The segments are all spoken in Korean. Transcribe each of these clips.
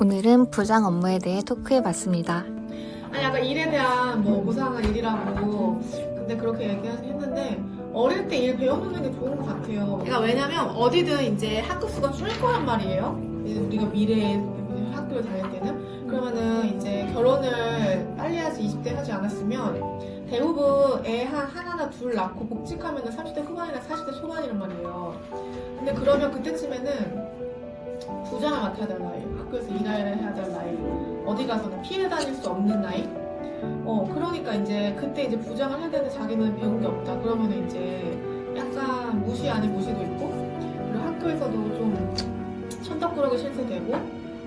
오늘은 부장 업무에 대해 토크해봤습니다. 아니 약간 일에 대한 뭐 보상은 일이라고 근데 그렇게 얘기했는데 어릴 때 일 배워놓는 게 좋은 것 같아요. 그러니까 왜냐면 어디든 이제 학급 수가 줄 거란 말이에요. 우리가 미래에 학교를 다닐 때는 그러면은 이제 결혼을 빨리 하지 20대 하지 않았으면 대부분 애 한 하나나 둘 낳고 복직하면은 30대 후반이나 40대 초반이란 말이에요. 근데 그러면 그때쯤에는 부장을 맡아야 될 나이, 학교에서 일을 해야 될 나이, 어디 가서는 피해 다닐 수 없는 나이. 어 그러니까 이제 그때 이제 부장을 해야 되는데 자기는 배운 게 없다. 그러면 이제 약간 무시 아닌 무시도 있고 그리고 학교에서도 좀 천덕꾸러기 실세되고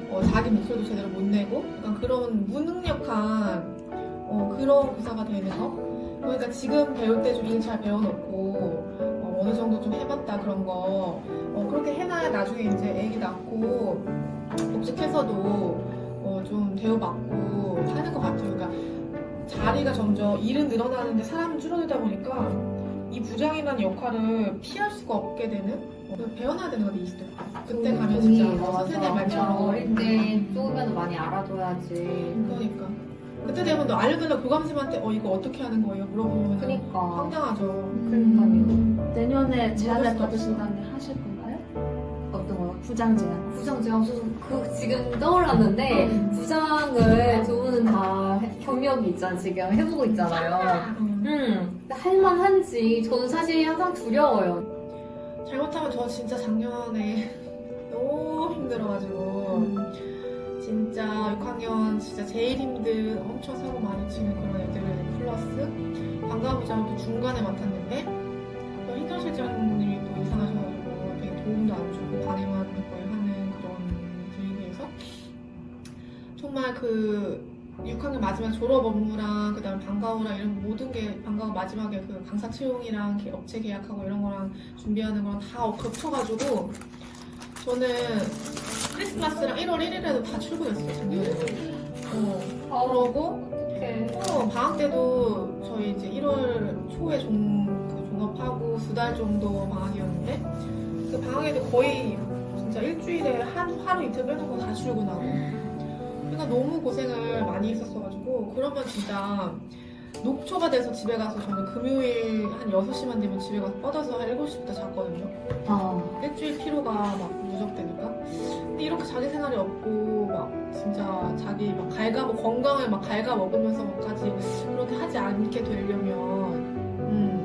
어, 자기 목소리도 제대로 못 내고 약간 그런 무능력한 어, 그런 부사가 되는 거. 그러니까 지금 배울 때 좀 일 잘 배워놓고 어, 어느 정도 좀 해봤다 그런 거 어, 그렇게 해놔야 나중에 이제 애기 낳고 복직해서도 어, 좀 대우받고 하는 것 같아요. 그러니까 자리가 점점 일은 늘어나는데 사람은 줄어들다 보니까 이 부장이라는 역할을 피할 수가 없게 되는 어, 배워놔야 되는 거데 20대 그때 가면 진짜 어, 선생님 말처럼 어릴 때 조금이라도 많이 알아둬야지. 그러니까 그때 되면 너 알려달라 교감쌤한테 어 이거 어떻게 하는 거예요 물어보면 그니까. 황당하죠. 그러니까요. 내년에 제안을 받으신다는데 하실 건가요? 어떤 거요? 부장 제안. 부장 제가 무슨 그 지금 떠올랐는데 부장을 두 분은 다 경력이 있잖아 지금 해보고 있잖아요. 음. 음 할만한지 저는 사실 항상 두려워요. 잘못하면 저 진짜 작년에 너무 힘들어가지고 진짜 6학년 진짜 제일 힘든 엄청 사고 많이 치는 그런 애들을 플러스 방과부장을 또 중간에 맡았는데 정말 그 6학년 마지막 졸업 업무랑 그다음 방과후랑 이런 모든 게 방과후 마지막에 그 강사 채용이랑 개- 업체 계약하고 이런 거랑 준비하는 거랑 다 겹쳐가지고 저는 크리스마스랑 1월 1일에도 다 출근했어요 작년에. 어, 그러고 어, 방학 때도 저희 이제 1월 초에 종, 그 종업하고 두 달 정도 방학이었는데 그 방학에도 거의 진짜 일주일에 한 하루 이틀 빼놓고 다 출근하고 그러니까 너무 고생을 많이 했었어가지고 그러면 진짜 녹초가 돼서 집에 가서 저는 금요일 한 6시만 되면 집에 가서 뻗어서 한 7시부터 잤거든요. 아. 일주일 피로가 막 누적되니까. 근데 이렇게 자기 생활이 없고 막 진짜 자기 막 갉아먹 건강을 막 갉아먹으면서까지 그렇게 하지 않게 되려면 음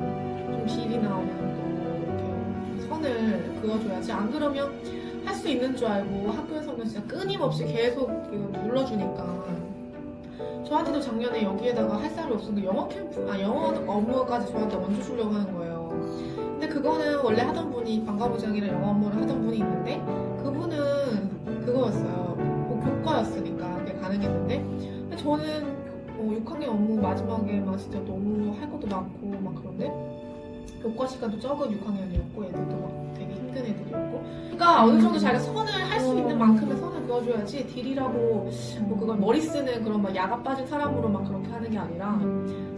좀 비리나 어느 정도 이렇게 선을 그어줘야지. 안 그러면 할 수 있는 줄 알고 학교에서는 진짜 끊임없이 계속 눌러주니까 저한테도 작년에 여기에다가 할 사람이 없었는데 영어 캠프 아 영어 업무까지 저한테 얹어 주려고 하는 거예요. 근데 그거는 원래 하던 분이 방과부장이랑 영어 업무를 하던 분이 있는데 그분은 그거였어요. 뭐 교과였으니까 그게 가능했는데 근데 저는 뭐 6학년 업무 마지막에 막 진짜 너무 할 것도 많고 막 그런데 교과 시간도 적은 6학년이었고 애들도 막 힘든 애들이었고. 그러니까 어느 정도 자기가 선을 할 수 있는 만큼의 선을 그어줘야지 딜이라고 뭐 그걸 머리 쓰는 그런 막 야가 빠진 사람으로만 그렇게 하는 게 아니라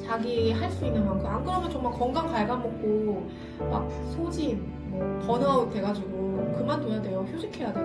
자기 할 수 있는 만큼. 안 그러면 정말 건강 갉아먹고 막 소진 뭐 번아웃 돼가지고 그만둬야 돼요. 휴직해야 돼